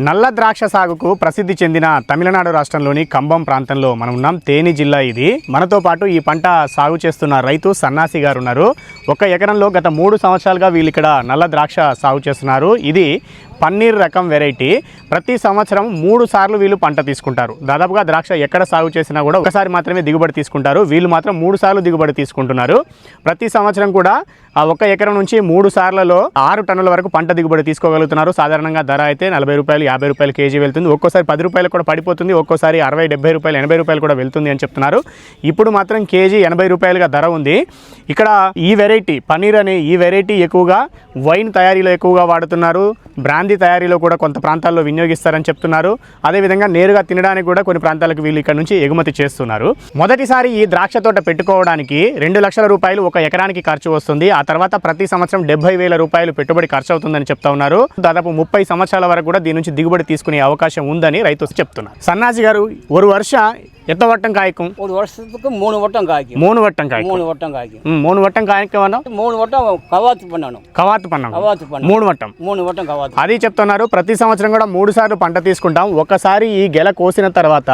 నల్ల ద్రాక్ష సాగుకు ప్రసిద్ధి చెందిన తమిళనాడు రాష్ట్రంలోని కంబం ప్రాంతంలో మనం ఉన్నాం. తేని జిల్లా ఇది. మనతో పాటు ఈ పంట సాగు చేస్తున్న రైతు సన్నాసి గారు ఉన్నారు ఒక ఎకరంలో గత మూడు సంవత్సరాలుగా వీళ్ళు ఇక్కడ నల్ల ద్రాక్ష సాగు చేస్తున్నారు. ఇది పన్నీర్ రకం వెరైటీ. ప్రతి సంవత్సరం మూడు సార్లు వీళ్ళు పంట తీసుకుంటారు. దాదాపుగా ద్రాక్ష ఎక్కడ సాగు చేసినా కూడా ఒకసారి మాత్రమే దిగుబడి తీసుకుంటారు. వీళ్ళు మాత్రం మూడు సార్లు దిగుబడి తీసుకుంటున్నారు. ప్రతి సంవత్సరం కూడా ఆ ఒక్క ఎకరం నుంచి మూడు సార్లలో ఆరు టన్నుల వరకు పంట దిగుబడి తీసుకోగలుగుతున్నారు. సాధారణంగా ధర అయితే నలభై రూపాయలు యాభై రూపాయలు కేజీ వెళ్తుంది. ఒక్కోసారి పది రూపాయలు కూడా పడిపోతుంది. ఒక్కోసారి అరవై డెబ్బై రూపాయలు ఎనభై రూపాయలు కూడా వెళ్తుంది అని చెప్తున్నారు. ఇప్పుడు మాత్రం కేజీ ఎనభై రూపాయలుగా ధర ఉంది. ఇక్కడ ఈ వెరైటీ పన్నీర్ అనే ఈ వెరైటీ ఎక్కువగా వైన్ తయారీలో ఎక్కువగా వాడుతున్నారు. బ్రాందీ తయారీలో కూడా కొంత ప్రాంతాల్లో వినియోగిస్తారని చెప్తున్నారు. అదేవిధంగా నేరుగా తినడానికి కూడా కొన్ని ప్రాంతాలకు వీళ్ళు ఇక్కడ నుంచి ఎగుమతి చేస్తున్నారు. మొదటిసారి ఈ ద్రాక్ష తోట పెట్టుకోవడానికి రెండు లక్షల రూపాయలు ఒక ఎకరానికి ఖర్చు వస్తుంది. ఆ తర్వాత ప్రతి సంవత్సరం డెబ్బై వేల రూపాయలు పెట్టుబడి ఖర్చు అవుతుందని చెప్తా ఉన్నారు. దాదాపు ముప్పై సంవత్సరాల వరకు కూడా దీని నుంచి దిగుబడి తీసుకునే అవకాశం ఉందని రైతు చెప్తున్నారు. సన్నాసి గారు ఒక వర్ష எத்தனை வட்டம் காய்க்கும் ஒரு வருஷத்துக்கு மூணு வட்டம் காய்க்கும் மூணு வட்டம் காய்க்கும் மூணு வட்டம் காய்க்கும் ம், மூணு வட்டம் காய்க்க வேணும் மூணு வட்டம் கவாத்து பண்ணணும் కవాతు పన్నాం కవాతు పన్ను మూడు వట్టం మూడు వట్టం కవాతు అది చెప్తున్నారు ప్రతి సంవత్సరం కూడా మూడు సార్లు పంట తీసుకుంటాం ఒకసారి ఈ గెల కోసిన తర్వాత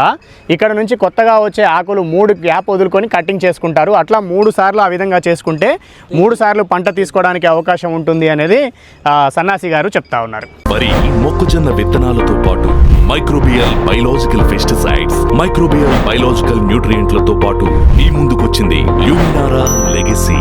ఇక్కడ నుంచి కొత్తగా వచ్చే ఆకులు మూడు గ్యాప్ వదులుకొని కటింగ్ చేసుకుంటారు అట్లా మూడు సార్లు ఆ విధంగా చేసుకుంటే మూడు సార్లు పంట తీసుకోవడానికి అవకాశం ఉంటుంది అనేది ఆ, సన్నాసి గారు చెప్తా ఉన్నారు వరి మొక్కజొన్న విత్తనాలతో పాటు microbial biological pesticides microbial biological న్యూట్రియంట్లతో పాటు మీ ముందుకొచ్చింది ల్యూమినారా లెగసీ.